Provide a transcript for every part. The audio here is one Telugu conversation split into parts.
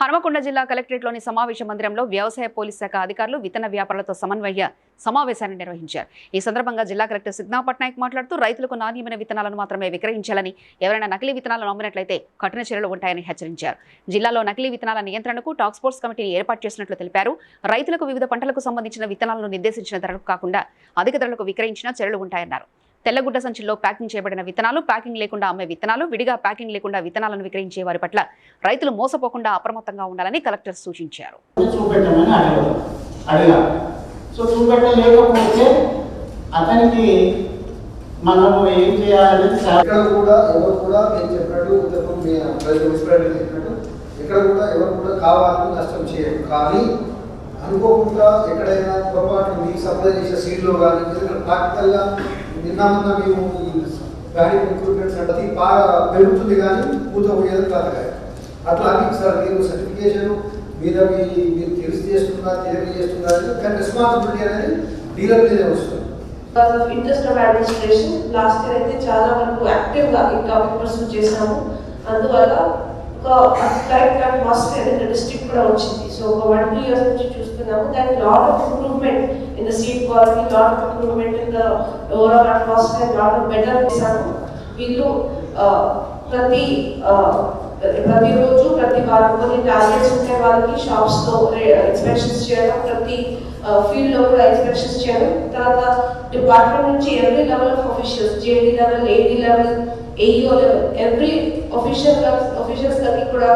హనుమకొండ జిల్లా కలెక్టరేట్లోని సమావేశ మందిరంలో వ్యవసాయ పోలీస్ శాఖ అధికారులు విత్తన వ్యాపారులతో సమన్వయ సమావేశాన్ని నిర్వహించారు. ఈ సందర్భంగా జిల్లా కలెక్టర్ సిగ్నా పట్నాయక్ మాట్లాడుతూ రైతులకు నాణ్యమైన విత్తనాలను మాత్రమే విక్రయించాలని ఎవరైనా నకిలీ విత్తనాలను అమ్మినట్లయితే కఠిన చర్యలు ఉంటాయని హెచ్చరించారు. జిల్లాలో నకిలీ విత్తనాల నియంత్రణకు టాస్క్ ఫోర్స్ కమిటీని ఏర్పాటు చేసినట్లు తెలిపారు. రైతులకు వివిధ పంటలకు సంబంధించిన విత్తనాలను నిర్దేశించిన ధరలకు కాకుండా అధిక ధరలకు విక్రయించిన చర్యలు ఉంటాయన్నారు. తెల్లగుడ్డ సంచుల్లో ప్యాకింగ్ చేయబడిన విత్తనాలు ప్యాకింగ్ లేకుండా అమ్మే విత్తనాలు విడిగా ప్యాకింగ్ లేకుండా విత్తనాలను విక్రయించే వారి పట్ల రైతులు మోసపోకుండా అప్రమత్తంగా ఉండాలని కలెక్టర్ సూచించారు. సో చూపెట్టలేకపోతే అతనికి మనము ఏం చేయాలని సార్ ఎక్కడ కూడా ఎవరు కూడా నేను చెప్పినట్టు ఇంతకు మీ ప్రజలు విశ్వరాయుడు చెప్పినట్టు ఎక్కడ కూడా ఎవరు కూడా కావాలని నష్టం చేయరు. కానీ అనుకోకుండా ఎక్కడైనా పొరపాటు మీకు సప్లై చేసే సీడ్లో కానీ ప్రాక్టికల్గా నిన్న మొన్న మేము ఈ ప్యాడీ రిక్రూట్మెంట్ సెంటర్ బాగా పెరుగుతుంది కానీ పూత పోయేది కాదు అట్లా అని సార్ మీరు సర్టిఫికేషన్ మీద మీ మీరు తెలిసి చేస్తున్నారు తెలియక చేస్తున్నారు కానీ రెస్పాన్సిబిలిటీ అనేది డీలర్ మీదే వస్తుంది. Interest of administration last year అయితే చాలా వరకు యాక్టివ్గా ఈ టాపిక్ పర్సూ చేసాము అందువల్ల ఒక correct atmosphere in the district కూడా వచ్చింది. సో ఒక వన్ టూ ఇయర్స్ నుంచి చూస్తున్నాము. దాని lot of improvement in the seat quality lot of improvement in the overall atmosphere lot of better చేశాము. వీళ్ళు ప్రతి ప్రతిరోజు ప్రతి వారం కొన్ని టార్గెట్స్ ఉంటాయి వాళ్ళకి షాప్స్లో ఇన్స్పెక్షన్స్ చేయడం ప్రతి ఫీల్డ్లో కూడా ఇన్స్పెక్షన్స్ చేయడం. తర్వాత డిపార్ట్మెంట్ నుంచి every level of officials JD level AD level AEO level every official officials లకి కూడా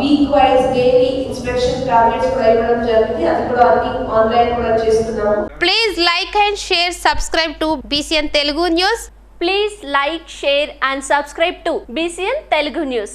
week wise daily inspection targets కూడా ఇవ్వడం జరిగింది. అది కూడా అన్ని ఆన్లైన్ కూడా చేస్తున్నాము. Please like and share subscribe to BCN Telugu news please like share and subscribe to BCN Telugu news